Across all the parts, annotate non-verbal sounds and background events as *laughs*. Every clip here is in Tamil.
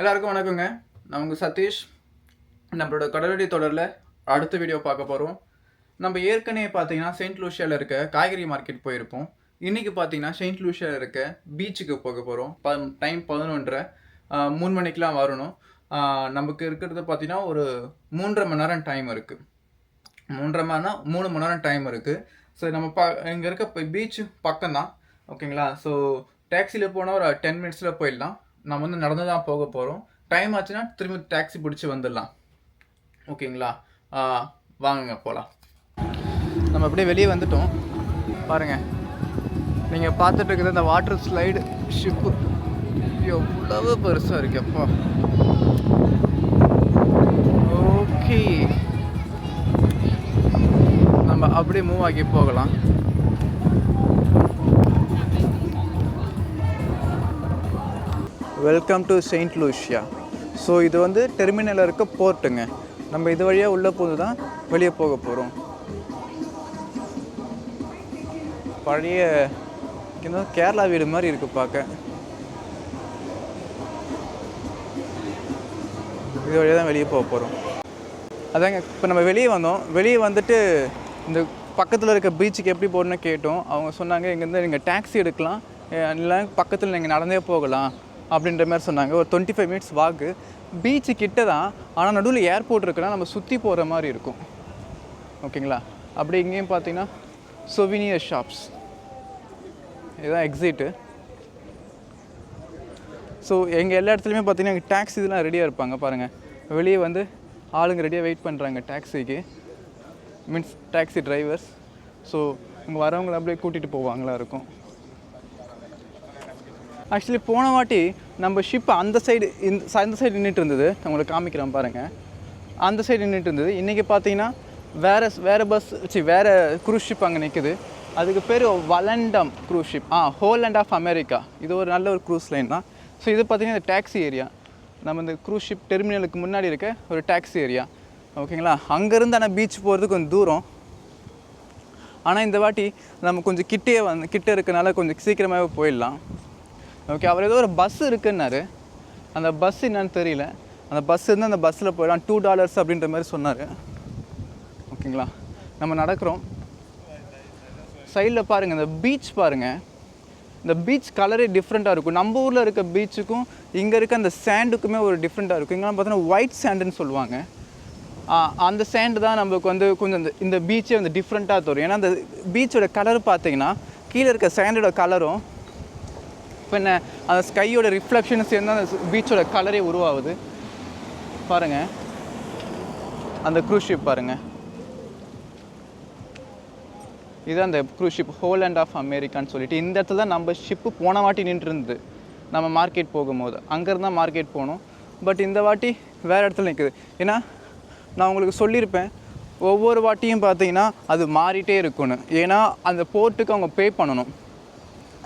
எல்லாருக்கும் வணக்கங்க. நான் உங்கள் சதீஷ். நம்மளோட கடலடி தொடரில் அடுத்த வீடியோ பார்க்க போகிறோம் நம்ம ஏற்கனவே பார்த்தீங்கன்னா செயின்ட் லூஷியாவில் இருக்க காய்கறி மார்க்கெட் போயிருப்போம். இன்றைக்கி பார்த்தீங்கன்னா செயின்ட் லூஷியாவில் இருக்க பீச்சுக்கு போக போகிறோம் ப டைம் பதினொன்றரை மூணு மணிக்கெலாம் வரணும். நமக்கு இருக்கிறது பார்த்தீங்கன்னா ஒரு மூன்றரை மணி நேரம் டைம் இருக்குது மூன்றரை மணி நேரம் மூணு மணி நேரம் டைம் இருக்குது ஸோ நம்ம ப இங்கே இருக்க பீச் பக்கம் தான் ஓகேங்களா ஸோ டேக்ஸியில் போனால் ஒரு டென் மினிட்ஸில் போயிடலாம். நம்ம வந்து நடந்து தான் போக போகிறோம் டைம் ஆச்சுன்னா திரும்பி டாக்ஸி பிடிச்சி வந்துடலாம். ஓகேங்களா வாங்குங்க போகலாம் நம்ம அப்படியே வெளியே வந்துட்டோம். பாருங்கள் நீங்கள் பார்த்துட்டு இருக்கிறது அந்த வாட்டர் ஸ்லைடு ஷிப்பு எவ்வளவு பெருசாக இருக்கு அப்பா. ஓகே நம்ம அப்படியே மூவ் ஆகி போகலாம். Welcome to Saint Lucia so இது வந்து டெர்மினலில் இருக்க போர்ட்டுங்க நம்ம இது வழியாக உள்ளே போது தான் வெளியே போக போகிறோம் பழைய இந்த கேரளா வீடு மாதிரி இருக்குது பார்க்க. இது வழியாக தான் வெளியே போக போகிறோம் அதாங்க இப்போ நம்ம வெளியே வந்தோம். வெளியே வந்துட்டு இந்த பக்கத்தில் இருக்க பீச்சுக்கு எப்படி போகணும்னு கேட்டோம். அவங்க சொன்னாங்க இங்கேருந்து நீங்கள் டாக்ஸி எடுக்கலாம். இல்லை பக்கத்தில் நீங்கள் நடந்தே போகலாம். அப்படின்ற மாதிரி சொன்னாங்க. ஒரு twenty five minutes walk beach கிட்ட தான். ஆனால் நடுவில் ஏர்போர்ட் இருக்குன்னா நம்ம சுற்றி போகிற மாதிரி இருக்கும். ஓகேங்களா? அப்படி இங்கேயும் பார்த்தீங்கன்னா சொவினியர் ஷாப்ஸ் இதுதான் எக்ஸிட்டு ஸோ எங்கள் எல்லா இடத்துலையுமே பார்த்தீங்கன்னா டேக்ஸி இதெல்லாம் ரெடியாக இருப்பாங்க. பாருங்கள் வெளியே வந்து ஆளுங்க ரெடியாக வெயிட் பண்ணுறாங்க டாக்ஸிக்கு மீன்ஸ் டாக்ஸி டிரைவர்ஸ் ஸோ இங்கே வரவங்களை அப்படியே கூட்டிகிட்டு போவாங்களா இருக்கும். ஆக்சுவலி போன வாட்டி நம்ம ஷிப் அந்த சைடு இந்த அந்த சைடு நின்றுட்டு இருந்தது. உங்களுக்கு காமிக்கிறேன் பாருங்கள் அந்த சைடு நின்றுட்டு இருந்தது. இன்றைக்கி பார்த்தீங்கன்னா வேறு வேறு பஸ் சி வேறு குரூஸ் ஷிப் அங்கே நிற்குது அதுக்கு பேர் வலண்டம் க்ரூஸ் ஷிப் ஆ ஹோலண்ட் ஆஃப் அமெரிக்கா இது ஒரு நல்ல ஒரு க்ரூஸ் லைன் தான். ஸோ இது பார்த்தீங்கன்னா டேக்ஸி ஏரியா நம்ம இந்த க்ரூஸ் ஷிப் டெர்மினலுக்கு முன்னாடி இருக்க ஒரு டேக்ஸி ஏரியா ஓகேங்களா அங்கேருந்து ஆனால் பீச் போகிறது கொஞ்சம் தூரம். ஆனால் இந்த வாட்டி நம்ம கொஞ்சம் கிட்டே வந்து கிட்டே இருக்கனால கொஞ்சம் சீக்கிரமாகவே போயிடலாம். ஓகே அவர் ஏதோ ஒரு பஸ் இருக்குன்னாரு. அந்த பஸ் என்னன்னு தெரியல. அந்த பஸ் இருந்து அந்த பஸ்ஸில் போயிடலாம். டூ டாலர்ஸ் அப்படின்ற மாதிரி சொன்னார். ஓகேங்களா நம்ம நடக்கிறோம். சைடில் பாருங்கள் இந்த பீச் பாருங்கள் இந்த பீச் கலரே டிஃப்ரெண்ட்டாக இருக்கும். நம்ம ஊரில் இருக்க பீச்சுக்கும் இங்கே இருக்க அந்த சேண்டுக்குமே ஒரு டிஃப்ரெண்ட்டாக இருக்கும். இங்கெல்லாம் பார்த்தோன்னா ஒயிட் சேண்டுன்னு சொல்லுவாங்க. ஆ, அந்த சேண்டு தான் நம்மளுக்கு வந்து கொஞ்சம் இந்த இந்த பீச்சே வந்து டிஃப்ரெண்ட்டாக தரும் ஏன்னா அந்த பீச்சோட கலர் பார்த்தீங்கன்னா கீழே இருக்க சேண்டோட கலரும் பண்ண அந்த ஸ்கையோட ரிஃப்ளெக்ஷன் சேர்ந்து அந்த பீச்சோட கலரே உருவாகுது. பாருங்கள் அந்த க்ரூஸ் ஷிப் பாருங்கள் இது அந்த க்ரூஸ் ஷிப் ஹோலண்ட் ஆஃப் அமெரிக்கான்னு சொல்லிட்டு இந்த இடத்துல தான் நம்ம ஷிப்பு போன வாட்டி நின்றுருந்தது. நம்ம மார்க்கெட் போகும்போது. அங்கேருந்தான் மார்க்கெட் போகணும் பட் இந்த வாட்டி வேறு இடத்துல நிற்குது ஏன்னா நான் உங்களுக்கு சொல்லியிருப்பேன் ஒவ்வொரு வாட்டியும் பார்த்தீங்கன்னா அது மாறிட்டே இருக்கணும் ஏன்னா அந்த போர்ட்டுக்கு அவங்க பே பண்ணணும்.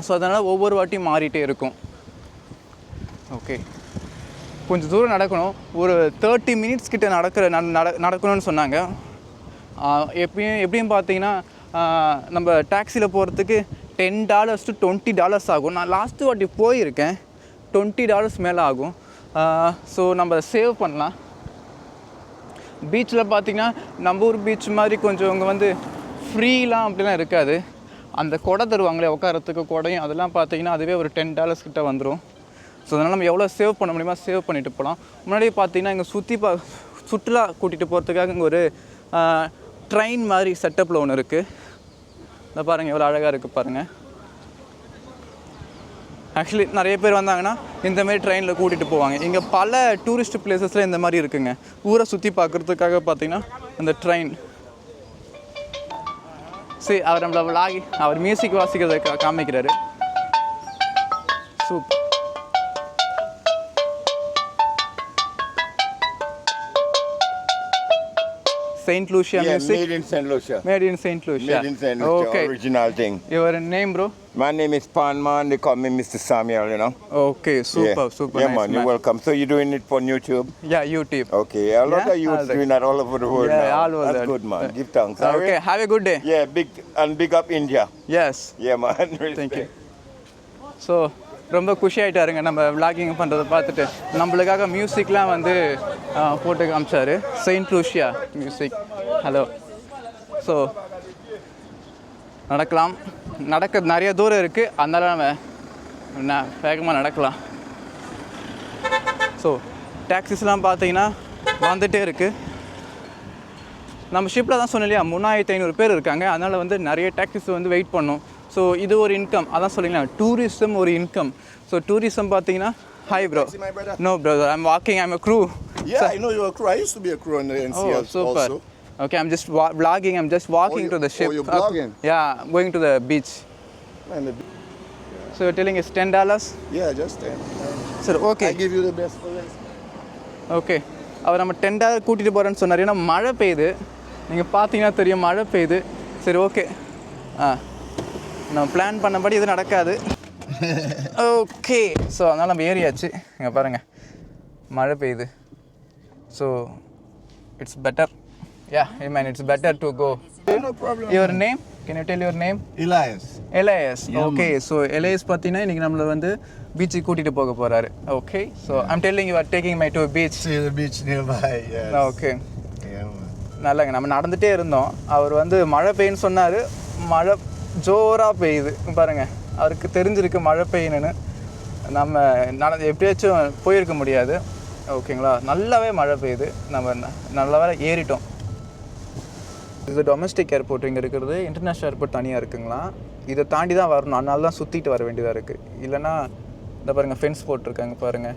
ஸோ அதனால் ஒவ்வொரு வாட்டியும் மாறிட்டே இருக்கும். ஓகே கொஞ்சம் தூரம் நடக்கணும். ஒரு தேர்ட்டி மினிட்ஸ் கிட்ட நடக்கிற நட- நட நடக்கணும்னு சொன்னாங்க. எப்பயும் எப்படியும் பார்த்தீங்கன்னா நம்ம டாக்ஸியில் போகிறதுக்கு ten dollars to twenty dollars ஆகும். நான் லாஸ்ட்டு வாட்டி போயிருக்கேன். டுவெண்ட்டி டாலர்ஸ் மேலே ஆகும். ஸோ நம்ம சேவ் பண்ணலாம். பீச்சில் பார்த்தீங்கன்னா நம்ம ஊர் பீச் மாதிரி கொஞ்சம் இங்கே வந்து ஃப்ரீலாம் அப்படிலாம் இருக்காது. அந்த கொடை தருவாங்களே உட்காரத்துக்கு கொடையும் அதெல்லாம் பார்த்தீங்கன்னா அதுவே ஒரு டென் டாலர்ஸ் கிட்ட வந்துடும் ஸோ அதனால் நம்ம எவ்வளோ சேவ் பண்ண முடியுமோ சேவ் பண்ணிட்டு போகலாம். முன்னாடியே பார்த்தீங்கன்னா இங்கே சுற்றி பா சுற்றுலா கூட்டிகிட்டு போகிறதுக்காக இங்கே ஒரு ட்ரெயின் மாதிரி செட்டப்பில் ஒன்று இருக்குது இந்த பாருங்கள் எவ்வளோ அழகாக இருக்குது பாருங்கள் ஆக்சுவலி நிறைய பேர் வந்தாங்கன்னா இந்தமாரி ட்ரெயினில் கூட்டிகிட்டு போவாங்க. இங்கே பல டூரிஸ்ட் பிளேசஸில் இந்த மாதிரி இருக்குங்க. ஊரை சுற்றி பார்க்குறதுக்காக பார்த்தீங்கன்னா அந்த ட்ரெயின் சரி அவர் நம்மளை விளாகி அவர் மியூசிக் வாசிக்கிறத காமிக்கிறாரு super Saint Lucia Yeah, music made in St. Lucia. Made in Saint Lucia Made in St. Lucia, okay original thing. Your name bro My name is Panman. They call me Mr. Samuel, you know. Okay super yeah. Super Yeah, man, you're welcome. So you're doing it for YouTube? Yeah YouTube Okay, a lot Yeah, of youths all right. doing that all over the world Yeah, now. all over That's that. good, man. Give thanks. all okay right? Have a good day Yeah, big and big up India. Yes Yeah, man. *laughs* Thank you Respect. So ரொம்ப குஷி ஆகிட்டாருங்க நம்ம விளாகிங் பண்ணுறதை பார்த்துட்டு நம்மளுக்காக மியூசிக்லாம் வந்து ஆ, போட்டு காமிச்சாரு. Saint Lucia music hello so நடக்கலாம். நடக்க நிறைய தூரம் இருக்குது அதனால நம்ம வேகமாக நடக்கலாம். ஸோ டாக்ஸிஸ்லாம் பார்த்தீங்கன்னா வந்துட்டே இருக்குது நம்ம ஷிப்பில் தான் சொன்னோம் இல்லையா மூணாயிரத்தி ஐநூறு பேர் இருக்காங்க. அதனால் வந்து நிறைய டாக்ஸிஸ் வந்து வெயிட் பண்ணும். ஸோ இது ஒரு இன்கம் அதான் சொல்லிங்களா டூரிசம் ஒரு இன்கம் ஸோ டூரிசம் பார்த்தீங்கன்னா hi bro no brother I'm walking I'm a crew. Yeah, I know you're a crew. I used to be a crew on the Oh, NCL super. also. Okay, I'm just vlogging. I'm just walking you- to the oh, ship. you're Uh, vlogging? yeah, going to the beach. And the, So you're telling it's ten dollars? yeah, just ten. Sir, okay. I give you the best for this. Okay அவர் நம்ம டென் டாலர் கூட்டிகிட்டு போகிறேன்னு சொன்னார் ஏன்னா மழை பெய்யுது நீங்கள் பார்த்தீங்கன்னா தெரியும் மழை பெய்யுது சரி ஓகே ஆ நம்ம பிளான் பண்ணபடி இது நடக்காது ஓகே ஸோ அதனால் நம்ம ஏறியாச்சு இங்கே பாருங்கள் மழை பெய்யுது so it's better ya I mean it's better to go No problem. Your name can you tell your name Elias. Elias okay so Elias பார்த்தீங்கன்னா இன்றைக்கி நம்மளை வந்து பீச்சுக்கு கூட்டிகிட்டு போக போகிறாரு okay so I'm telling you are taking my to beach. Yes. Okay. நல்லங்க நம்ம நடந்துகிட்டே இருந்தோம். அவர் வந்து மழை பெய்யுன்னு சொன்னார். மழை ஜோராக பெய்யுது. பாருங்க அவருக்கு தெரிஞ்சிருக்கு மழை பெய்யணுன்னு நம்ம நட எப்படியாச்சும் போயிருக்க முடியாது. ஓகேங்களா? நல்லாவே மழை பெய்யுது. நம்ம ந- நல்ல வேலை ஏறிட்டோம். இது டொமஸ்டிக் ஏர்போர்ட் இங்கே இருக்கிறது. இன்டர்நேஷ்னல் ஏர்போர்ட் தனியாக இருக்குங்களா? இதை தாண்டி தான் வரணும். அதனால தான் சுற்றிட்டு வர வேண்டியதாக இருக்குது இல்லைன்னா இந்த பாருங்கள் ஃபென்ஸ் போட்டிருக்காங்க பாருங்கள்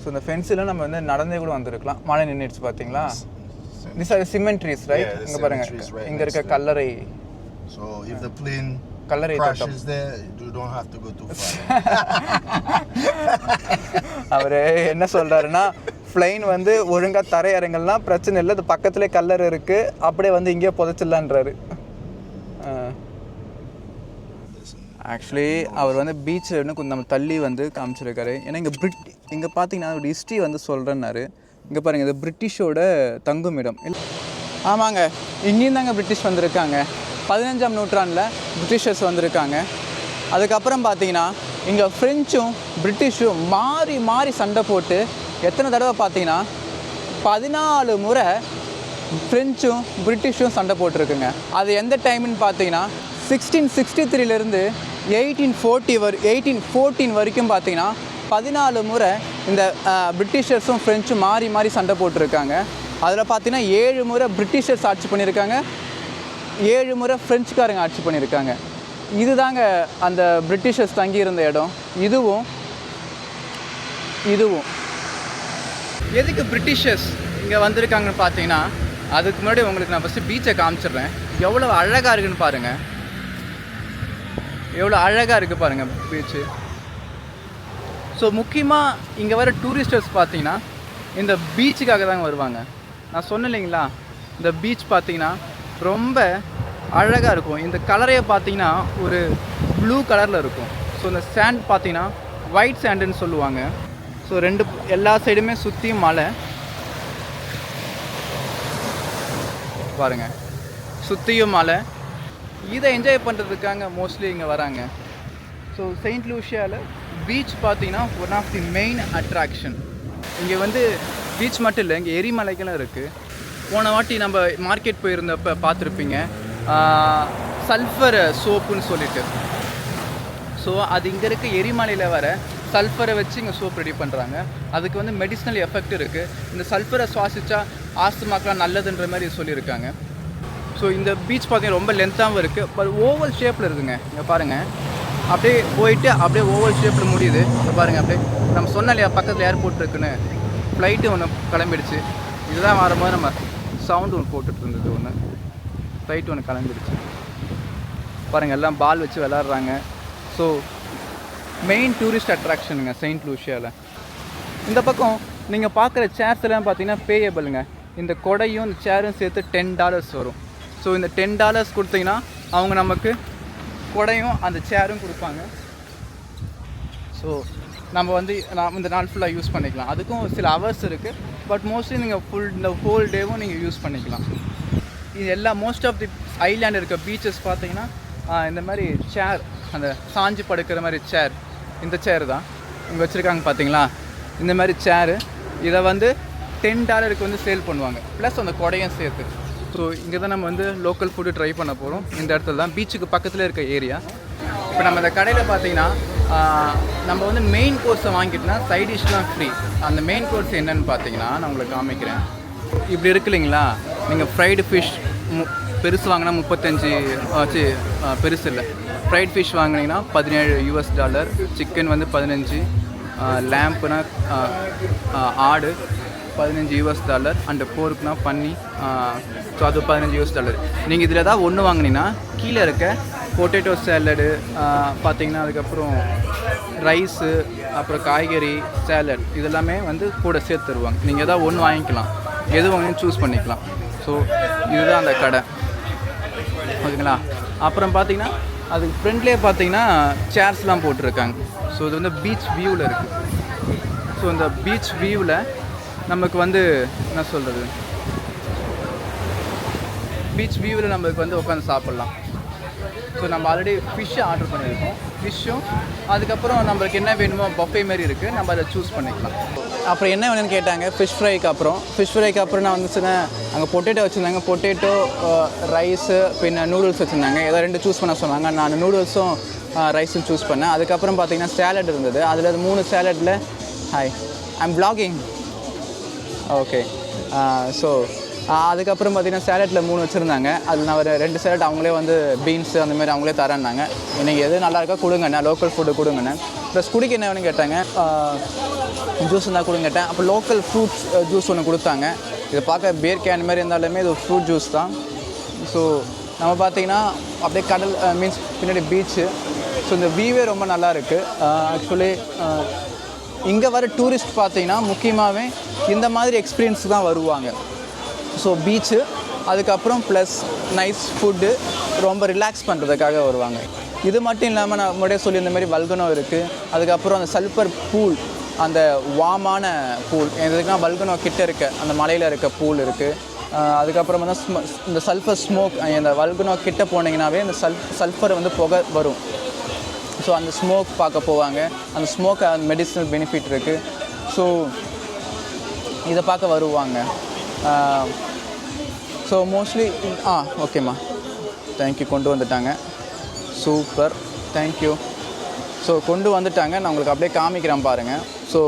ஸோ இந்த ஃபென்ஸில் நம்ம வந்து நடந்தே கூட வந்திருக்கலாம். மழை நின்றுடுச்சு பார்த்தீங்களா this are cemeteries right Yeah, the இங்கே பாருங்க. cemeteries right இங்கே இருக்க. கல்லறை. So if the plane கல்லறை தோட்டம். *laughs* அவர் என்ன சொல்கிறாருன்னா ஃப்ளைன் வந்து ஒழுங்காக தரையிறங்கலாம் பிரச்சனை இல்லை இது பக்கத்துலேயே கல்லறை இருக்குது அப்படியே வந்து இங்கேயே புதைச்சிடலான்றாரு. ஆக்சுவலி அவர் வந்து பீச்சில் இன்னும் கொஞ்சம் நம்ம தள்ளி வந்து காமிச்சிருக்காரு. ஏன்னா இங்கே பிரிட் இங்கே பார்த்தீங்கன்னா ஒரு ஹிஸ்ட்ரி வந்து சொல்கிறேன்னாரு இங்கே பாருங்கள் இது பிரிட்டிஷோட தங்குமிடம். இல்லை. ஆமாங்க இங்கேயும் தாங்க பிரிட்டிஷ் வந்திருக்காங்க. பதினஞ்சாம் நூற்றாண்டில் பிரிட்டிஷர்ஸ் வந்திருக்காங்க. அதுக்கப்புறம் பார்த்தீங்கன்னா இங்கே ஃப்ரெஞ்சும் பிரிட்டிஷும் மாறி மாறி சண்டை போட்டு எத்தனை தடவை பார்த்தீங்கன்னா பதினாலு முறை ஃப்ரெஞ்சும் பிரிட்டிஷும் சண்டை போட்டிருக்குங்க. அது எந்த டைம்னு பார்த்தீங்கன்னா சிக்ஸ்டீன் சிக்ஸ்டி த்ரீலேருந்து எயிட்டீன் ஃபோர்ட்டி வரை எயிட்டீன் ஃபோர்டீன் வரைக்கும் பார்த்தீங்கன்னா பதினாலு முறை இந்த பிரிட்டிஷர்ஸும் ஃப்ரெஞ்சும் மாறி மாறி சண்டை போட்டிருக்காங்க. அதில் பார்த்தீங்கன்னா ஏழு முறை பிரிட்டிஷர்ஸ் ஆட்சி பண்ணியிருக்காங்க. ஏழு முறை ஃப்ரெஞ்சுக்காரங்க ஆட்சி பண்ணியிருக்காங்க. இதுதாங்க அந்த பிரிட்டிஷர்ஸ் தங்கியிருந்த இடம். இதுவும் இதுவும். எதுக்கு பிரிட்டிஷர்ஸ் இங்கே வந்திருக்காங்கன்னு பார்த்தீங்கன்னா அதுக்கு முன்னாடி உங்களுக்கு நான் ஃபஸ்ட்டு பீச்சை காமிச்சிடுறேன். எவ்வளோ அழகாக இருக்குன்னு பாருங்கள் எவ்வளோ அழகாக இருக்குது பாருங்கள் பீச்சு ஸோ முக்கியமாக இங்கே வர டூரிஸ்டர்ஸ் பார்த்தீங்கன்னா இந்த பீச்சுக்காக தாங்க வருவாங்க. நான் சொன்னேன் இல்லைங்களா? இந்த பீச் பார்த்தீங்கன்னா ரொம்ப அழகாக இருக்கும். இந்த கலரே பார்த்தீங்கன்னா ஒரு ப்ளூ கலரில் இருக்கும். ஸோ இந்த சேண்ட் பார்த்தீங்கன்னா ஒயிட் சேண்டுன்னு சொல்லுவாங்க. ஸோ ரெண்டு எல்லா சைடுமே சுற்றியும் மலை. பாருங்க. சுற்றியும் மலை. இதை என்ஜாய் பண்ணுறதுக்காக மோஸ்ட்லி இங்கே வராங்க. ஸோ செயின்ட் லூஷியாவில் பீச் பார்த்தீங்கன்னா one of the main attraction இங்கே வந்து பீச் மட்டும் இல்லை இங்கே எரிமலைகளும் இருக்குது போன வாட்டி நம்ம மார்க்கெட் போயிருந்தப்ப பார்த்துருப்பீங்க சல்ஃபர் சோப்புன்னு சொல்லிட்டு. ஸோ அது இங்கே இருக்க எரிமலையில் வர சல்ஃபரை வச்சு இங்கே சோப் ரெடி பண்ணுறாங்க அதுக்கு வந்து மெடிசினல் எஃபெக்ட் இருக்குது இந்த சல்ஃபரை சுவாசித்தா ஆஸ்துமாக்கெலாம் நல்லதுன்ற மாதிரி சொல்லியிருக்காங்க. ஸோ இந்த பீச் பார்த்தீங்கன்னா ரொம்ப லென்த்தாகவும் இருக்குது பட் ஓவல் ஷேப்பில் இருக்குங்க இங்கே பாருங்கள் அப்படியே போயிட்டு அப்படியே ஓவல் ஷேப்பில் முடியுது. பாருங்கள் அப்படியே. நம்ம சொன்ன இல்லையா பக்கத்தில் ஏர்போர்ட் இருக்குன்னு. ஃப்ளைட்டு ஒன்று கிளம்பிடுச்சு. இதுதான் வரும்போது நம்ம சவுண்டு ஒன்று போட்டுட்டு இருந்தது ஒன்று ஃப்ளைட் ஒன்று கலந்துருச்சு பாருங்கள் எல்லாம் பால் வச்சு விளாட்றாங்க ஸோ மெயின் டூரிஸ்ட் அட்ராக்ஷனுங்க செயின்ட் லூஷியாவில் இந்த பக்கம் நீங்கள் பார்க்குற சேர்ஸ் எல்லாம் பார்த்தீங்கன்னா பேயபிளுங்க இந்த கொடையும் இந்த சேரும் சேர்த்து டென் டாலர்ஸ் வரும். ஸோ இந்த டென் டாலர்ஸ் கொடுத்தீங்கன்னா அவங்க நமக்கு கொடையும் அந்த சேரும் கொடுப்பாங்க. ஸோ நம்ம வந்து நான் இந்த நாள் ஃபுல்லாக யூஸ் பண்ணிக்கலாம். அதுக்கும் சில ஹவர்ஸ் இருக்குது பட் மோஸ்ட்லி நீங்கள் ஃபுல் இந்த ஹோல் டேவும் நீங்கள் யூஸ் பண்ணிக்கலாம். இது எல்லா மோஸ்ட் ஆஃப் தி ஐலாண்ட் இருக்க பீச்சஸ் பார்த்தீங்கன்னா இந்த மாதிரி சேர் அந்த சாஞ்சு படுக்கிற மாதிரி சேர் இந்த சேர் தான். இங்கே வச்சுருக்காங்க பார்த்தீங்களா? இந்த மாதிரி சேரு இதை வந்து டென் டாலருக்கு வந்து சேல் பண்ணுவாங்க. ப்ளஸ் அந்த கொடையும் சேர்த்து. ஸோ இங்கே தான் நம்ம வந்து லோக்கல் ஃபுட்டு ட்ரை பண்ண போகிறோம் இந்த இடத்துல தான். பீச்சுக்கு பக்கத்தில் இருக்க ஏரியா இப்போ நம்ம இந்த கடையில் பார்த்தீங்கன்னா நம்ம வந்து மெயின் கோர்ஸை வாங்கிட்டோம்னா சைட் டிஷ்லாம் ஃப்ரீ அந்த மெயின் கோர்ஸ் என்னன்னு பார்த்தீங்கன்னா நான் உங்களுக்கு காமிக்கிறேன். இப்படி இருக்கு இல்லைங்களா? நீங்கள் ஃப்ரைடு ஃபிஷ் மு பெருசு வாங்கினா முப்பத்தஞ்சு ஆச்சு பெருசு இல்லை. ஃப்ரைட் ஃபிஷ் வாங்கினீங்கன்னா பதினேழு யூஎஸ் டாலர் சிக்கன் வந்து பதினஞ்சு லேம்ப்னா ஆடு பதினஞ்சு யூஎஸ் டாலர் அண்டு போருக்குனா பண்ணி ஸோ அது பதினஞ்சு யூஎஸ் டாலர் நீங்கள் இதில் ஏதாவது ஒன்று வாங்கினீங்கன்னா கீழே இருக்க பொட்டேட்டோ சேலடு பார்த்தீங்கன்னா அதுக்கப்புறம் ரைஸு அப்புறம் காய்கறி சேலட் இதெல்லாமே வந்து கூட சேர்த்து தருவாங்க. நீங்கள் எதாவது ஒன்று வாங்கிக்கலாம். எது வாங்கணும் சூஸ் பண்ணிக்கலாம். ஸோ இதுதான் அந்த கடை. ஓகேங்களா? அப்புறம் பார்த்தீங்கன்னா அதுக்கு ஃப்ரெண்ட்லேயே பார்த்தீங்கன்னா சேர்ஸ்லாம் போட்டிருக்காங்க. ஸோ இது வந்து பீச் வியூவில் இருக்குது ஸோ இந்த பீச் வியூவில் நமக்கு வந்து என்ன சொல்கிறது பீச் வியூவில் நம்மளுக்கு வந்து உட்காந்து சாப்பிட்லாம். ஸோ நம்ம ஆல்ரெடி ஃபிஷ்ஷை ஆர்டர் பண்ணியிருக்கோம். ஃபிஷ்ஷும் அதுக்கப்புறம் நம்மளுக்கு என்ன வேணுமோ பஃபே மாதிரி இருக்குது நம்ம அதை சூஸ் பண்ணிக்கலாம். அப்புறம் என்ன வேணும்னு கேட்டாங்க? ஃபிஷ் ஃப்ரைக்கு அப்புறம். ஃபிஷ் ஃப்ரைக்கு அப்புறம் நான் வந்து சொன்னேன் அங்கே பொட்டேட்டோ வச்சுருந்தாங்க. பொட்டேட்டோ ரைஸு பின்ன நூடுல்ஸ் வச்சுருந்தாங்க. ஏதோ ரெண்டு சூஸ் பண்ண சொன்னாங்க. நான் நூடுல்ஸும் ரைஸும் சூஸ் பண்ணேன். அதுக்கப்புறம் பார்த்தீங்கன்னா சேலட் இருந்தது. அதில் மூணு சேலட்டில் hi I'm blogging okay so அதுக்கப்புறம் பார்த்தீங்கன்னா சேலட்டில் மூணு வச்சுருந்தாங்க. அதில் நான் ஒரு ரெண்டு சேலட் அவங்களே வந்து பீன்ஸு அந்தமாதிரி அவங்களே தரேன்னாங்க. எனக்கு எது நல்லா இருக்கா கொடுங்கண்ணே. லோக்கல் ஃபுட்டு கொடுங்கண்ணே. ப்ளஸ் குடிக்க என்ன வேணும்னு கேட்டாங்க. ஜூஸ் இருந்தால் கொடுங்க கேட்டேன். அப்போ லோக்கல் ஃப்ரூட்ஸ் ஜூஸ் ஒன்று கொடுத்தாங்க. இதை பார்க்க பேர் கேன் மாதிரி இருந்தாலுமே இது ஃப்ரூட் ஜூஸ் தான். ஸோ நம்ம பார்த்தீங்கன்னா அப்படியே கடல் மீன்ஸ் பின்னாடி பீச்சு ஸோ இந்த வியூவே ரொம்ப நல்லா இருக்குது ஆக்சுவலி இங்கே வர டூரிஸ்ட் பார்த்தீங்கன்னா முக்கியமாகவே இந்த மாதிரி எக்ஸ்பீரியன்ஸ் தான் வருவாங்க. ஸோ பீச்சு அதுக்கப்புறம் ப்ளஸ் நைஸ் ஃபுட்டு ரொம்ப ரிலாக்ஸ் பண்ணுறதுக்காக வருவாங்க. இது மட்டும் இல்லாமல் நான் முன்னாடியே சொல்லி மாதிரி வல்கனோ இருக்குது அதுக்கப்புறம் அந்த சல்பர் பூல் அந்த வாமான பூல் எதுக்குன்னா வல்கனோ கிட்ட இருக்க அந்த மலையில் இருக்க பூல் இருக்குது அதுக்கப்புறம் வந்து இந்த சல்ஃபர் ஸ்மோக் இந்த வல்கனோ கிட்ட போனீங்கன்னாவே இந்த சல் சல்ஃபர் வந்து புகை வரும். ஸோ அந்த ஸ்மோக் பார்க்க போவாங்க. அந்த ஸ்மோக் மெடிசினல் பெனிஃபிட் இருக்குது ஸோ இதை பார்க்க வருவாங்க. ஸோ மோஸ்ட்லி ஆ ஓகேம்மா தேங்க்யூ கொண்டு வந்துட்டாங்க. சூப்பர் தேங்க்யூ ஸோ கொண்டு வந்துட்டாங்க. நான் உங்களுக்கு அப்படியே காமிக்கிறேன் பாருங்கள் ஸோ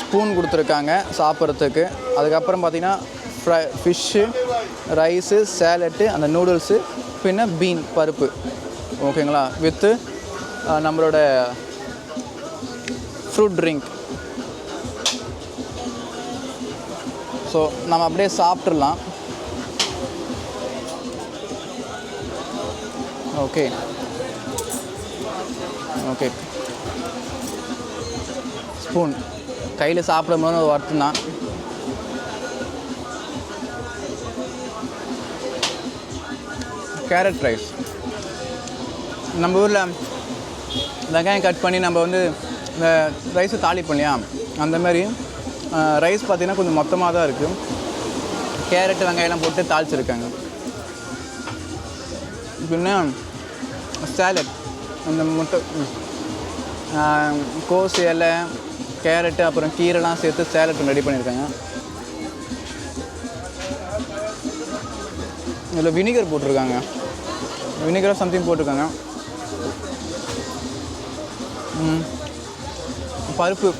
ஸ்பூன் கொடுத்துருக்காங்க சாப்பிட்றதுக்கு. அதுக்கப்புறம் பார்த்தீங்கன்னா ஃப்ரை ஃபிஷ்ஷு ரைஸு சேலட்டு அந்த நூடுல்ஸு பின்ன பீன் பருப்பு. ஓகேங்களா வித்து நம்மளோட ஃப்ரூட் ட்ரிங்க் ஸோ நம்ம அப்படியே சாப்பிட்றலாம் ஓகே ஓகே. ஸ்பூன். கையில் சாப்பிடும்போது ஒரு வருத்தம் தான். கேரட் ரைஸ் நம்ம ஊரில் வெங்காயம் கட் பண்ணி நம்ம வந்து இந்த ரைஸை தாளிப்போம் இல்லையா? அந்த மாதிரி ரைஸ் பார்த்திங்கன்னா கொஞ்சம் மொத்தமாக தான் இருக்குது கேரட் வெங்காயம்லாம் போட்டு தாளிச்சிருக்காங்க. பின்ன சேலட் அந்த முட்டை கோஸ் இலை கேரட்டு அப்புறம் கீரைலாம் சேர்த்து சேலட் ரெடி பண்ணியிருக்காங்க. இதில் வினிகர் போட்டிருக்காங்க. வினிகராக சம்திங் போட்டிருக்காங்க. பருப்பு.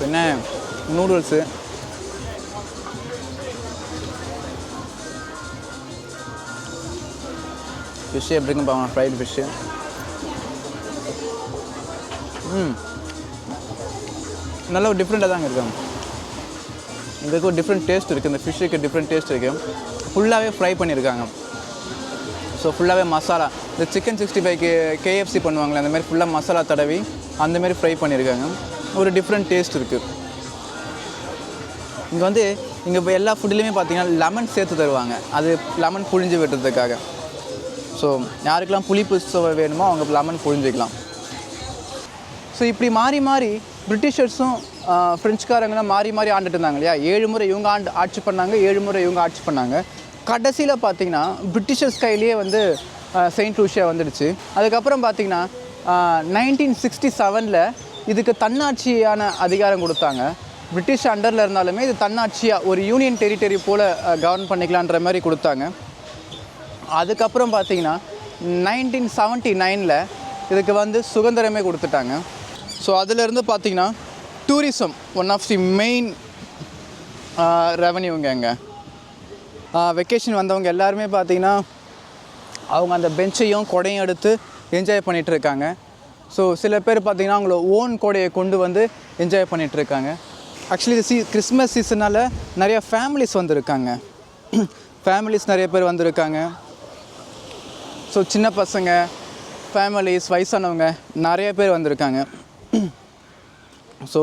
பின்ன நூடுல்ஸு ஃபிஷ்ஷு எப்படி இருக்குன்னு பார்க்கலாம் ஃப்ரைடு ஃபிஷ்ஷு ம் நல்ல ஒரு டிஃப்ரெண்ட்டாக தாங்க இருக்காங்க இதுக்கு ஒரு டிஃப்ரெண்ட் டேஸ்ட் இருக்குது இந்த ஃபிஷ்ஷுக்கு டிஃப்ரெண்ட் டேஸ்ட் இருக்குது ஃபுல்லாகவே ஃப்ரை பண்ணியிருக்காங்க ஸோ ஃபுல்லாகவே மசாலா இந்த சிக்கன் சிக்ஸ்டி ஃபைவ்க்கு கேஎஃப்சி பண்ணுவாங்களே அந்த மாதிரி ஃபுல்லாக மசாலா தடவி அந்தமாரி ஃப்ரை பண்ணியிருக்காங்க ஒரு டிஃப்ரெண்ட் டேஸ்ட் இருக்குது இங்கே வந்து இங்கே இப்போ எல்லா ஃபுட்லேயுமே பார்த்தீங்கன்னா லெமன் சேர்த்து தருவாங்க. அது லெமன் புழிஞ்சு விட்டுறதுக்காக. ஸோ யாருக்கெல்லாம் புளிப்பு சுவை வேணுமோ அவங்க லெமன் புழிஞ்சிக்கலாம். ஸோ இப்படி மாறி மாறி பிரிட்டிஷர்ஸும் ஆஹ், பிரெஞ்சுக்காரங்களும் மாறி மாறி ஆண்டுட்டு இருந்தாங்க இல்லையா? ஏழு முறை இவங்க ஆண்டு ஆட்சி பண்ணாங்க ஏழு முறை இவங்க ஆட்சி பண்ணாங்க. கடைசியில் பார்த்தீங்கன்னா பிரிட்டிஷர்ஸ் கையிலேயே வந்து செயின்ட் லூஷியா வந்துடுச்சு. அதுக்கப்புறம் பார்த்தீங்கன்னா நைன்டீன் சிக்ஸ்டி செவனில் இதுக்கு தன்னாட்சியான அதிகாரம் கொடுத்தாங்க. பிரிட்டிஷ் அண்டரில் இருந்தாலுமே இது தன்னாட்சியாக ஒரு யூனியன் டெரிட்டரி போல் கவர்ன் பண்ணிக்கலான்ற மாதிரி கொடுத்தாங்க. அதுக்கப்புறம் பார்த்தீங்கன்னா நைன்டீன் செவன்ட்டி நைனில் இதுக்கு வந்து சுதந்திரமே கொடுத்துட்டாங்க. ஸோ அதிலிருந்து பார்த்தீங்கன்னா tourism one of the main ரெவன்யூங்க அங்கே. வெக்கேஷன் வந்தவங்க எல்லாருமே பார்த்திங்கன்னா அவங்க அந்த பெஞ்சையும் கொடையும் எடுத்து என்ஜாய் பண்ணிகிட்டு இருக்காங்க. ஸோ சில பேர் பார்த்தீங்கன்னா அவங்கள ஓன் கொடையை கொண்டு வந்து என்ஜாய் பண்ணிகிட்ருக்காங்க ஆக்சுவலி இது சீ கிறிஸ்மஸ் சீசனால் நிறைய ஃபேமிலிஸ் வந்திருக்காங்க. *clears throat* ஃபேமிலிஸ் நிறைய பேர் வந்திருக்காங்க. ஸோ சின்ன பசங்க ஃபேமிலிஸ் வயசானவங்க நிறைய பேர் வந்திருக்காங்க. ஸோ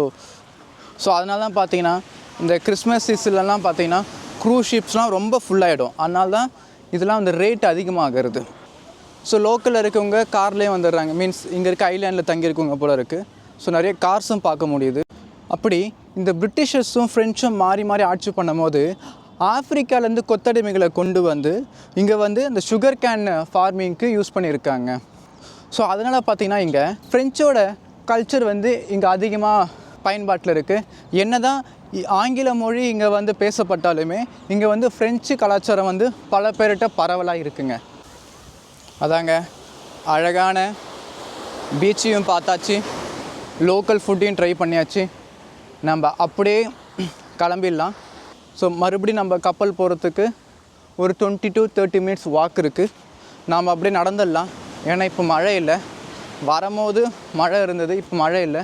ஸோ அதனால தான் பார்த்தீங்கன்னா இந்த கிறிஸ்மஸ் சீசன்லலாம் பார்த்தீங்கன்னா க்ரூஸ் ஷிப்ஸ்லாம் ரொம்ப ஃபுல்லாகிடும் அதனால தான் இதெல்லாம் வந்து ரேட் அதிகமாகிறது. ஸோ லோக்கலில் இருக்கவங்க கார்லேயே வந்துடுறாங்க. மீன்ஸ் இங்கே இருக்க ஐலாண்டில் தங்கியிருக்கவங்க போல் இருக்குது ஸோ நிறைய கார்ஸும் பார்க்க முடியுது. அப்படி இந்த பிரிட்டிஷர்ஸும் ஃப்ரெஞ்சும் மாறி மாறி ஆட்சி பண்ணும்போது ஆப்பிரிக்காலேருந்து கொத்தடிமைகளை கொண்டு வந்து இங்கே வந்து இந்த சுகர் கேன் ஃபார்மிங்க்கு யூஸ் பண்ணியிருக்காங்க. ஸோ அதனால் பார்த்தீங்கன்னா இங்கே ஃப்ரெஞ்சோட கல்ச்சர் வந்து இங்கே அதிகமாக பயன்பாட்டில் இருக்குது என்ன தான் ஆங்கில மொழி இங்கே வந்து பேசப்பட்டாலுமே இங்கே வந்து ஃப்ரெஞ்சு கலாச்சாரம் வந்து பல பேர்கிட்ட பரவலாக இருக்குங்க. அதாங்க அழகான பீச்சையும் பார்த்தாச்சு. லோக்கல் ஃபுட்டையும் ட்ரை பண்ணியாச்சு. நம்ம அப்படியே கிளம்பிடலாம். ஸோ மறுபடியும் நம்ம கப்பல் போகிறதுக்கு ஒரு twenty to thirty minutes walk இருக்குது நாம் அப்படியே நடந்துடலாம். ஏன்னா இப்போ மழை இல்லை. வரும்போது மழை இருந்தது இப்போ மழை இல்லை.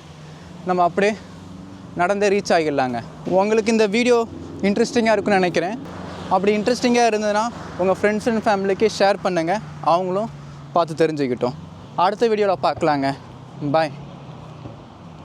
நம்ம அப்படியே நடந்தே ரீச் ஆகிடலாங்க. உங்களுக்கு இந்த வீடியோ இன்ட்ரெஸ்டிங்காக இருக்குன்னு நினைக்கிறேன். அப்படி இன்ட்ரெஸ்டிங்காக இருந்ததுன்னா உங்கள் ஃப்ரெண்ட்ஸ் அண்ட் ஃபேமிலிக்கு ஷேர் பண்ணுங்கள் அவங்களும் பார்த்து தெரிஞ்சுக்கிட்டோம். அடுத்த வீடியோவில் பார்க்கலாங்க. பாய்